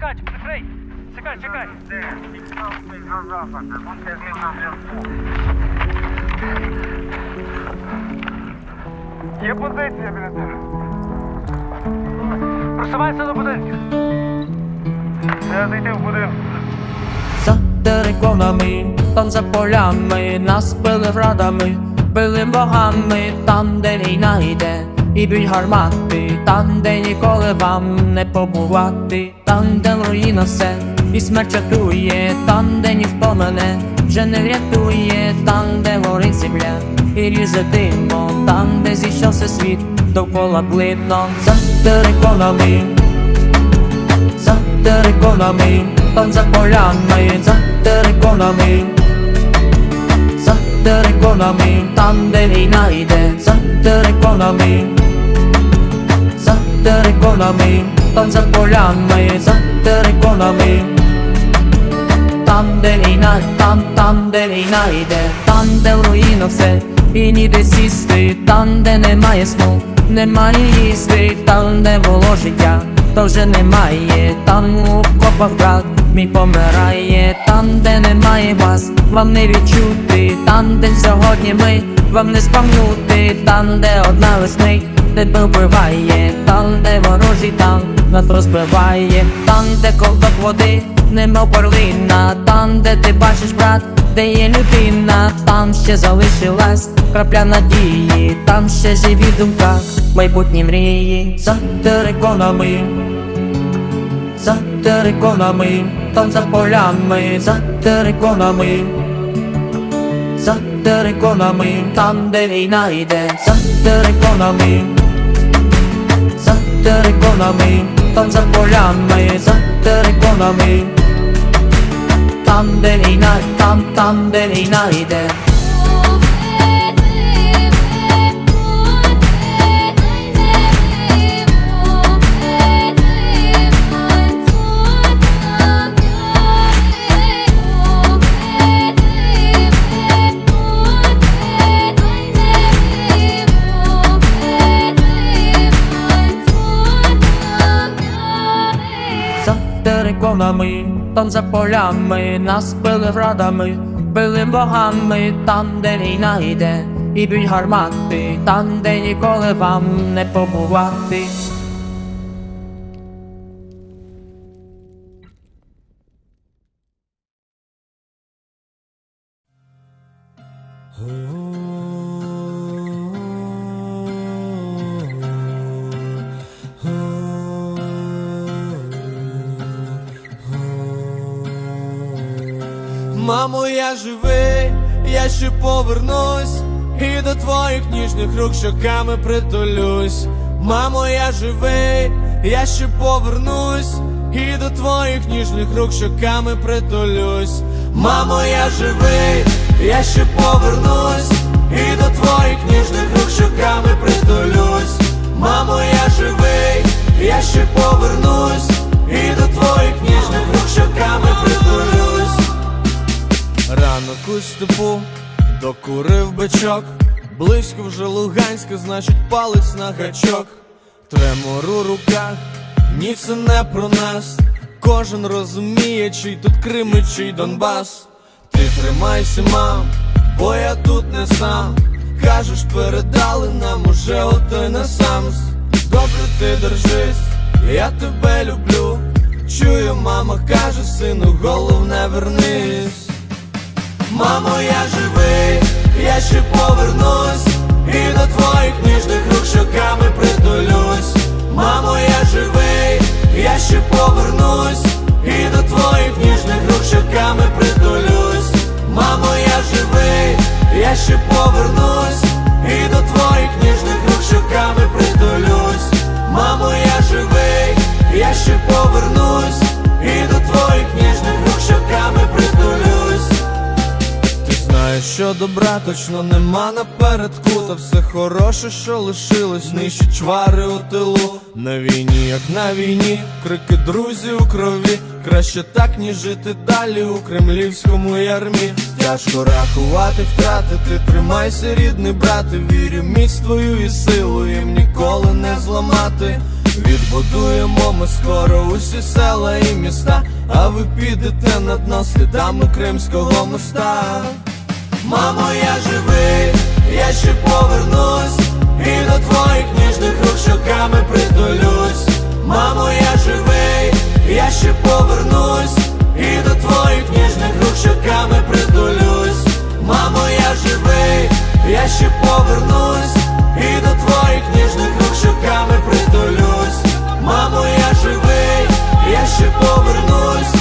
чекай, прикрий. Чекай, чекай. Є позиція біля тебе. Просувайся до будинків. Треба зайти в будинок. За териконами, там за полями, нас били градами, били богами, там, де війна йде, і б'ють гармати, там, де ніколи вам не побувати, там, де руїна все, і смерть чатує, там, де ніхто мене вже не врятує, там, де горить земля, і ріже димо, там, де зійшовся світ, довкола блидно, за териконами за териконами, там за полями, за териконами, за териконами, там де війна йде, за териконами, за териконами, там за полями, за териконами, там де війна, там, там, де війна йде, там, де в руїнах все, і ніде сісти, там, де немає сну, немає їсти, там, де було життя, то вже немає, там у копах брат мій помирає, там, де немає вас, вам не відчути, там, де сьогодні ми, вам не спам'нути, там, де одна весни, тебе вбиває, там, де ворожий там нас розбиває, там, де ковток води, немов перлина, там, де ти бачиш, брат, де є людина, там ще залишилась крапля надії, там ще живі думка, майбутні мрії, за териконами, за териконами, там за полями, за териконами, за териконами, там де війна йде, за териконами, за териконами, там за полями, за териконами, там де війна, там, там териконами, там за полями, нас били градами, били богами, там, де війна йде, і б'ють гармати, там, де ніколи вам не побувати. Мамо, я живий, я ще повернусь, і до твоїх ніжних рук щоками притулюсь. Мамо, я живий, я ще повернусь, і до твоїх ніжних рук щоками притулюсь. Мамо, я живий, я ще повернусь, і до твоїх ніжних рук щоками притулюсь. Мамо, я живий, я ще повернусь, степу, докурив бичок, близько вже Луганська, значить палець на гачок, тремор у руках, ні це не про нас. Кожен розуміє, чий тут Крим і чий Донбас. Ти тримайся, мам, бо я тут не сам. Кажеш, передали нам уже ото й не сам. Добре ти держись, я тебе люблю. Чую, мама каже, сину, головне вернись. Мамо, я живий, я ще повернусь, і до твоїх ніжних рук щоками притулюсь. Мамо, я живий, я ще повернусь, і до твоїх ніжних рук щоками притулюсь. Мамо, я живий, я ще повернусь, і до твоїх ніжних рук щоками притулюсь. Мамо, я живий, я ще повернусь, і до твоїх ніжних рук щоками що добра точно нема напередку, та все хороше, що лишилось, нищі чвари у тилу. На війні, як на війні, крики друзів у крові. Краще так, ніж жити далі у кремлівському ярмі. Тяжко рахувати, втрати, ти тримайся, рідний брате, вірю, міць твою і силу їм ніколи не зламати. Відбудуємо ми скоро усі села і міста, а ви підете на дно слідами Кримського моста. Мамо, я живий, я ще повернусь, і до твоїх ніжних рук щоками притулюсь. Мамо, я живий, я ще повернусь, і до твоїх ніжних рук щоками притулюсь. Мамо, я живий, я ще повернусь, і до твоїх ніжних рук щоками притулюсь. Мамо, я живий, я ще повернусь.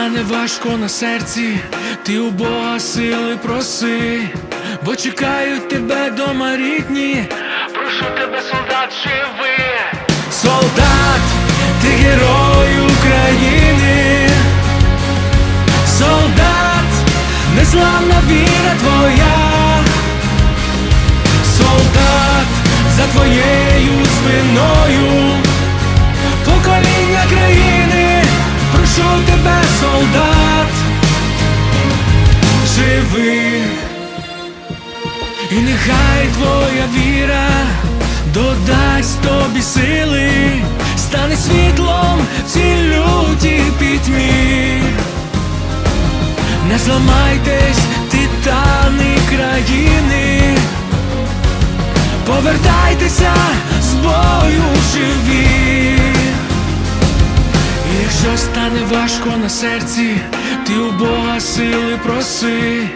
стане важко на серці, ти у Бога сили проси, бо чекають тебе дома рідні, прошу тебе, солдат, живи, солдат, ти герой України, солдат, незламна віра твоя, солдат за твоєю спиною. Прошу тебе, солдат, живи, і нехай твоя віра додасть тобі сили, стане світлом в цій лютій пітьмі. Не зламайтесь, титани країни, повертайтеся з бою живі. Якщо стане важко на серці, ти у Бога сили проси,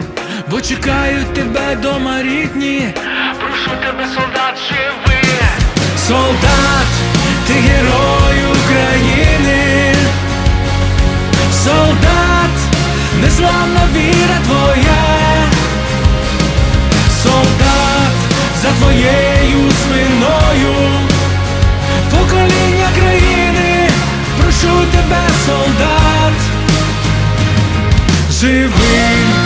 бо чекають тебе дома рідні. Прошу тебе, солдат, живи. Солдат, ти герой України. Солдат, незламна віра твоя. Солдат за твоєю спиною. Покоління країни, прошу тебе, солдат, живи.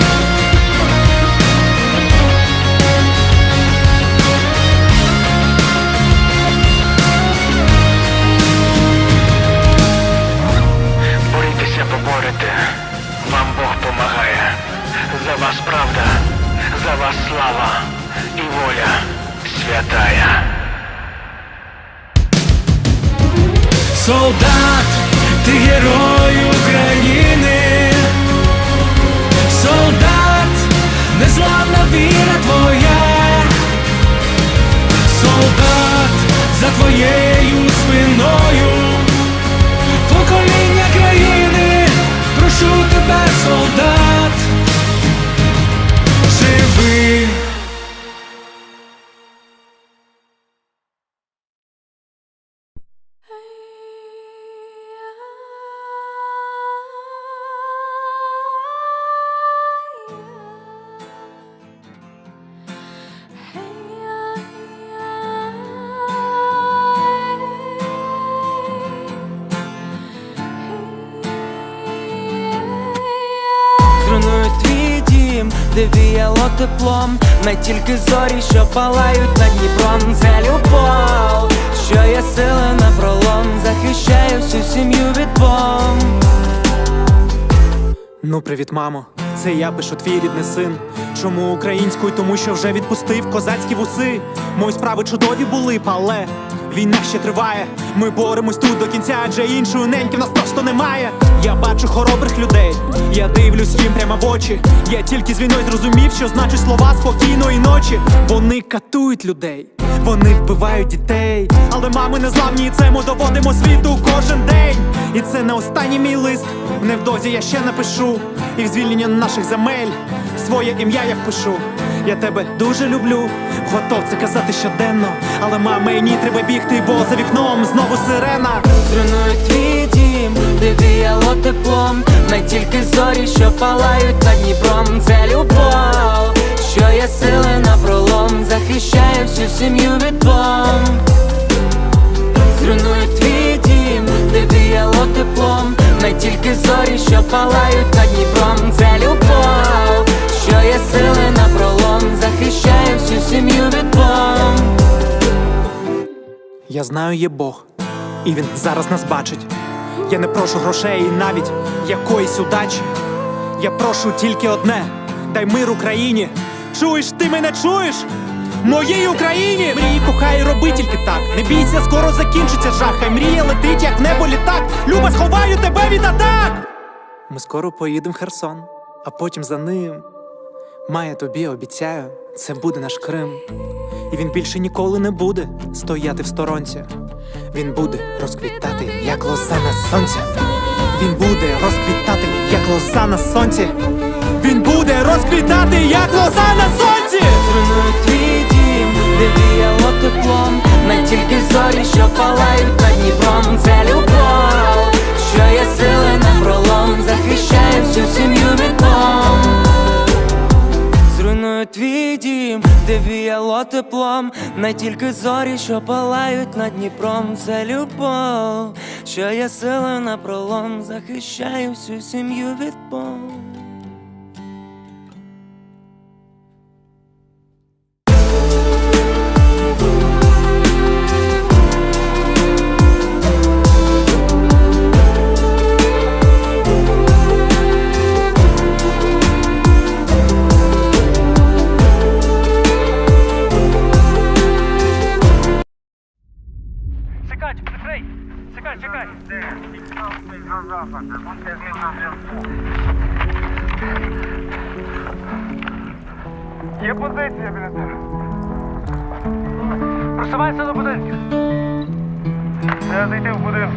Де віяло теплом Не тільки зорі, що палають над Дніпром Це любов, що є сили на пролом Захищає всю сім'ю від бомб Ну, привіт, мамо. Це я пишу твій рідний син. Чому українською? Тому що вже відпустив козацькі вуси. Мої справи чудові були, але війна ще триває. Ми боремось тут до кінця, адже іншої неньки в нас просто немає. Я бачу хоробрих людей, я дивлюсь їм прямо в очі. Я тільки з зрозумів, що значить слова спокійної ночі. Вони катують людей, вони вбивають дітей. Але мами не зламні, і це ми доводимо світу кожен день. І це не останній мій лист. Невдовзі я ще напишу. І в звільнення наших земель своє ім'я я впишу. Я тебе дуже люблю, готов це казати щоденно. Але мама, і ні, треба бігти, бо за вікном знову сирена. Зруйную твій дім, де віяло теплом. Не тільки зорі, що палають над Дніпром. Це любов, що є сили на пролом. Захищає всю сім'ю від бомб Зруйную твій дім, де віяло теплом. Не тільки зорі, що палають над Дніпром. Це любов, що є сили на пролом. Захищає всю сім'ю від бомб Я знаю, є Бог, і він зараз нас бачить. Я не прошу грошей і навіть якоїсь удачі. Я прошу тільки одне: дай мир Україні. Чуєш, ти мене чуєш? Моїй Україні! Мрії, кохай, роби тільки так. Не бійся, скоро закінчиться жах. Хай мрія летить, як небо літак. Люба, сховаю тебе від атак! Ми скоро поїдемо в Херсон, а потім за ним. Має тобі обіцяю, це буде наш Крим. І він більше ніколи не буде стояти в сторонці. Він буде розквітати, як лоза на сонці. Він буде розквітати, як лоза на сонці. Він буде розквітати, як лоза на сонці. Зруйную твій дім, де віяло теплом Не тільки зорі, що палають над Дніпром Це любов, що є сили на пролом Захищає всю сім'ю від Зруйную твій дім, де віяло теплом, не тільки зорі, що палають над Дніпром, це любов, що я силою на пролом захищаю всю сім'ю від бомб. Є позиція біля. Просувайся до будинків. Треба зайти в будинок.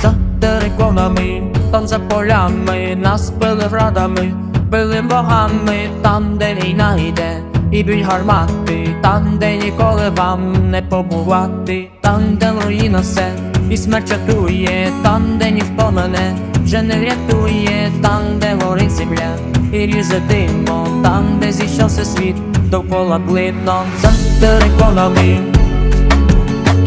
За териконами, за полями, нас били врадами, били богами, там, де війна йде, і б'ють гармати, там, де ніколи вам не побувати, там, де руїна все, і смерть чатує, там, де ніхто мене вже не врятує, там, де горить земля, і ріже димо, там, де зійшовся світ, довкола блидно, за териконами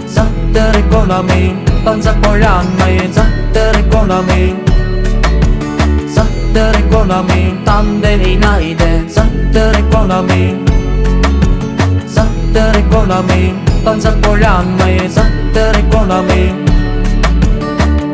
за териконами, там за полями, за териконами, за териконами, там де війна йде, за териконами, за териконами, там за полями, за териконами.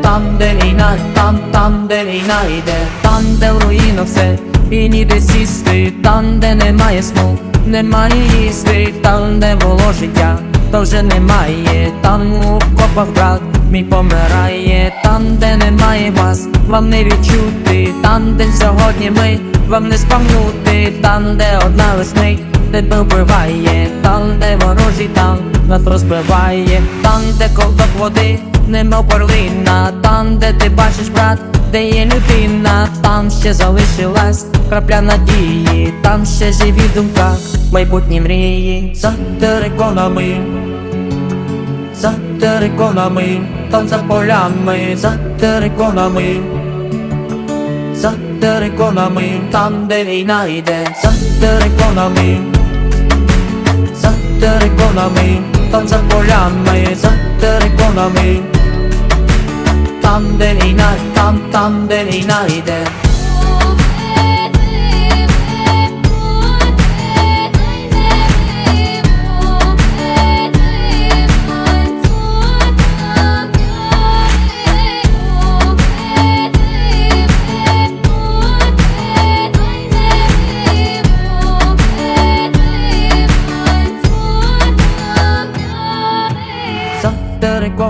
Там, де війна, там, там, де війна йде, там, де в руїнах все, і ніде сісти, там, де немає сну, немає їсти, там, де було життя, то вже немає, там у копах брат мій помирає, там, де немає вас, вам не відчути, там, де сьогодні ми, вам не спамнути, там, де одна весник, тебе вбиває, там, де ворожий там нас розбиває, там, де ковток води, немов перлина, там, де ти бачиш, брат, де є людина, там ще залишилась крапля надії, там ще живі в думках, майбутні мрії, за териконами, за териконами, там за полями, за териконами. За териконами, там де війна йде, за териконами, за териконами, там за полями, за териконами, там де війна, там, там де війна йде. За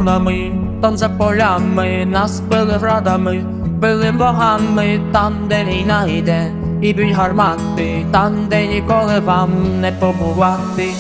териконами, там за полями, нас били врадами, били богами, там, де війна йде, і б'ють гармати, там, де ніколи вам не побувати.